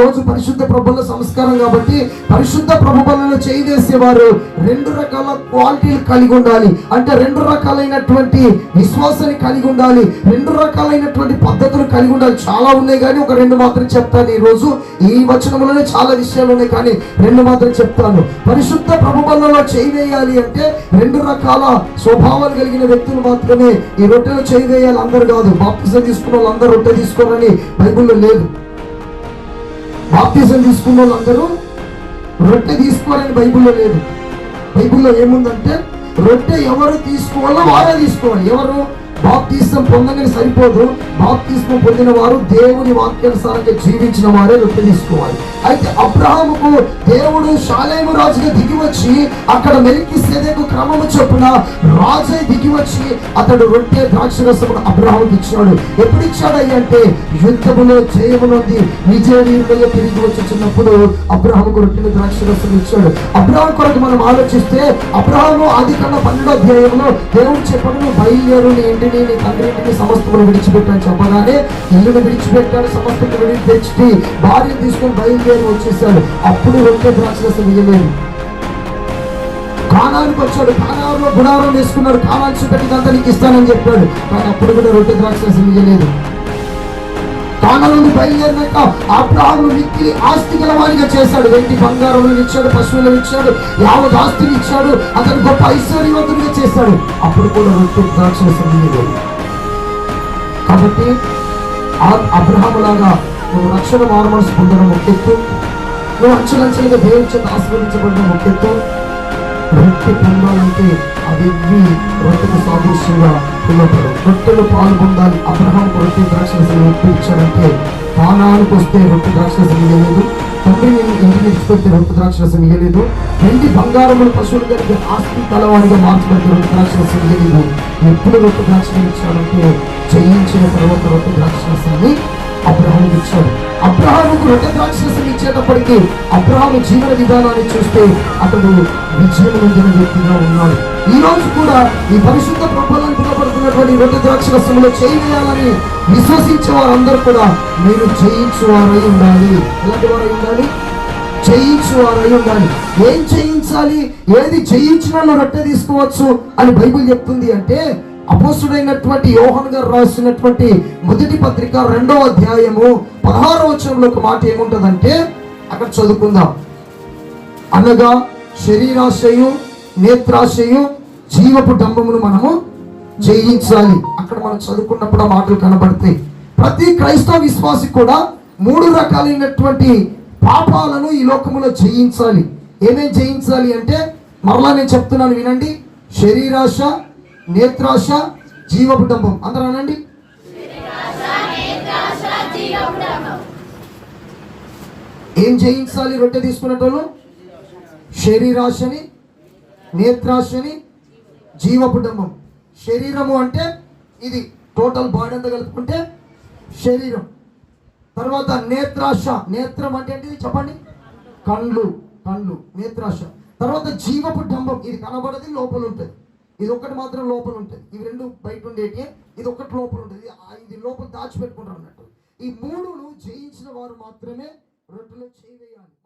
రోజు పరిశుద్ధ ప్రభుల సంస్కారం కాబట్టి పరిశుద్ధ ప్రభులలో చేయిదేసేవారు రెండు రకాల క్వాలిటీలు కలిగి ఉండాలి. అంటే రెండు రకాలైనటువంటి విశ్వాసాన్ని కలిగి ఉండాలి. రెండు రకాలైనటువంటి పద్ధతులు కలిగి ఉండాలి. చాలా ఉన్నాయి కానీ ఒక రెండు మాత్రం చెప్తాను ఈ రోజు ఈ వచనంలోనే చాలా విషయాలు ఉన్నాయి కానీ రెండు మాత్రం చెప్తాను. పరిశుద్ధ ప్రభుబలలో చేయి అంటే రెండు రకాల స్వభావాలు కలిగిన వ్యక్తులు మాత్రమే ఈ రొట్టెలో చేయవేయాలి. అందరు కాదు. బాప్తిజం తీసుకున్న వాళ్ళు అందరూ రొట్టె తీసుకోవాలని బైబిల్లో లేదు. బాప్తిజం తీసుకున్న వాళ్ళందరూ రొట్టె తీసుకోవాలని బైబిల్లో లేదు. బైబిల్లో ఏముందంటే రొట్టె ఎవరు తీసుకోవాలో వారే తీసుకోవాలి. ఎవరు బాప్తిస్తం పొందగానే సరిపోదు. బాప్తిస్తం పొందిన వారు దేవుని వాక్యానుసారంగా జీవించిన వారే రొట్టె తీసుకోవాలి. అయితే అబ్రహాముకు దేవుడు షాలేము రాజుగా దిగి వచ్చి అక్కడ మెలికి సేదకు క్రమము చొప్పున రాజే దిగి వచ్చి అతడు రొట్టె ద్రాక్షరసమును అబ్రహాముకి ఇచ్చినాడు. ఎప్పుడు ఇచ్చాడయ్య అంటే యుద్ధములో జయమునొంది విజయవీరులుగా తిరిగి వచ్చినప్పుడు అబ్రహాముకు రొట్టెని ద్రాక్షరసం ఇచ్చాడు. అబ్రహాం కొరకు మనం ఆలోచిస్తే అబ్రహాము ఆది కన్నా పన్నెండో అధ్యాయంలో దేవుడు చెప్పడం బయలుదేరు నీ నేను నీ తండ్రి ఇంటిని సమస్తమును విడిచిపెట్టాను చెప్పగానే ఇల్లును విడిచిపెట్టాడు సమస్తము విడిచి తెచ్చి భార్య తీసుకొని బయలుదేరి వచ్చేసాడు అప్పుడు రొట్టె ద్రాక్షరసం ఇయ్యలేదు కానానికి వచ్చాడు. కానాలో గుణారం వేసుకున్నాడు. కానాలు చూపెట్టి అంతా నీకు ఇస్తానని చెప్పాడు. కానీ అప్పుడు కూడా రొట్టె ద్రాక్షరసం ఇయ్యలేదు కానా నుండి బయలుదేరినాక అబ్రాహాము మిక్కిలి ఆస్తి గలవానిగా చేశాడు. వెండి బంగారం ఇచ్చాడు పశువులను ఇచ్చాడు యావత్ ఆస్తిని ఇచ్చాడు అతను గొప్ప ఐశ్వర్యవంతుడిగా చేశాడు. అప్పుడు కూడా రొట్టె ద్రాక్షరసం కాబట్టి ఆ- నువ్వు రక్షణ మారుమనసు పొందడం ముఖ్యత్వం నువ్వు అంచెలంచెలుగా దేవుని చేత ఆశీర్వదించబడడం ఒకెత్తు రొట్టె పొందాలంటే అది రొట్టెకు సాదృశ్యంగా పిలువబడు రొట్టెలు పాలు పొందాలి. అబ్రహాం రొట్టె ద్రాక్షరసం ఇచ్చాడంటే పానానికి వస్తే రొట్టె ద్రాక్షరసం ఇవ్వలేదు తండ్రి నేను ఇంటికి తీసుకొస్తే రొట్టె ద్రాక్షరసం ఇవ్వలేదు వెండి బంగారములు పశువులు కలిగి ఆస్తి కలవాడిగా మార్చబడితే రొట్టె ద్రాక్షరసం ఇవ్వలేదు ఎప్పుడు రొట్టె ద్రాక్షరం ఇచ్చాడంటే జయించిన తర్వాత రొట్టె ద్రాక్షరసాన్ని అబ్రహాం ఇచ్చాడు. అబ్రహాముకు రొట్టె ద్రాక్షరసం చేసేటప్పటికీ అబ్రహాము జీవన విధానాన్ని చూస్తే అతడు విజయం పొందిన వ్యక్తిగా ఉన్నాడు. ఈ రోజు కూడా ఈ పరిశుద్ధ ప్రభుత్వం పిలువబడుతున్నటువంటి రొట్టె ద్రాక్షరసంలో చేయాలని విశ్వసించే వారందరూ కూడా మీరు జయించువారై ఉండాలి. ఎలాంటి వారై ఉండాలి? జయించువారై ఉండాలి. ఏం చేయించాలి? ఏది చేయించినా రొట్టె తీసుకోవచ్చు అని బైబిల్ చెప్తుంది అంటే అపోసుడైనటువంటి యోహన్ గారు రాసినటువంటి మొదటి పత్రిక రెండవ అధ్యాయము పదహారవ వచనంలో ఒక మాట ఏముంటదంటే అక్కడ చదువుకుందాం. అనగా శరీరాశయు నేత్రాశయు జీవపు డంబమును మనము జయించాలి. అక్కడ మనం చదువుకున్నప్పుడు ఆ మాటలు కనబడతాయి. ప్రతి క్రైస్తవ విశ్వాసి కూడా మూడు రకాలైనటువంటి పాపాలను ఈ లోకములో జయించాలి. ఏమేం జయించాలి అంటే మరలా నేను చెప్తున్నాను వినండి. శరీరాశ నేత్రాశ జీవ డంబం అందరూ అనండి. ఏం జయించాలి రొట్టె తీసుకునేటోళ్ళు శరీరాశని నేత్రాశని జీవపుటంబం శరీరము అంటే ఇది టోటల్ బాడీ అంతా కలుపుకుంటే శరీరం. తర్వాత నేత్రాశ. నేత్రం అంటే ఏంటిది? చెప్పండి. కళ్ళు. కళ్ళు. నేత్రాశ. తర్వాత జీవపు డంబం ఇది కనబడది లోపల ఉంటుంది ఇది ఒక్కటి మాత్రం లోపల ఉంటుంది. ఇవి రెండు బయట ఉండేటి ఇది ఒక్కటి లోపల ఉంటుంది. ఇది- ఆ- ఇది లోపల దాచిపెట్టుకుంటారు అన్నట్టు. ఈ మూడును జయించిన వారు మాత్రమే రొట్టెలో చేయవేయాలి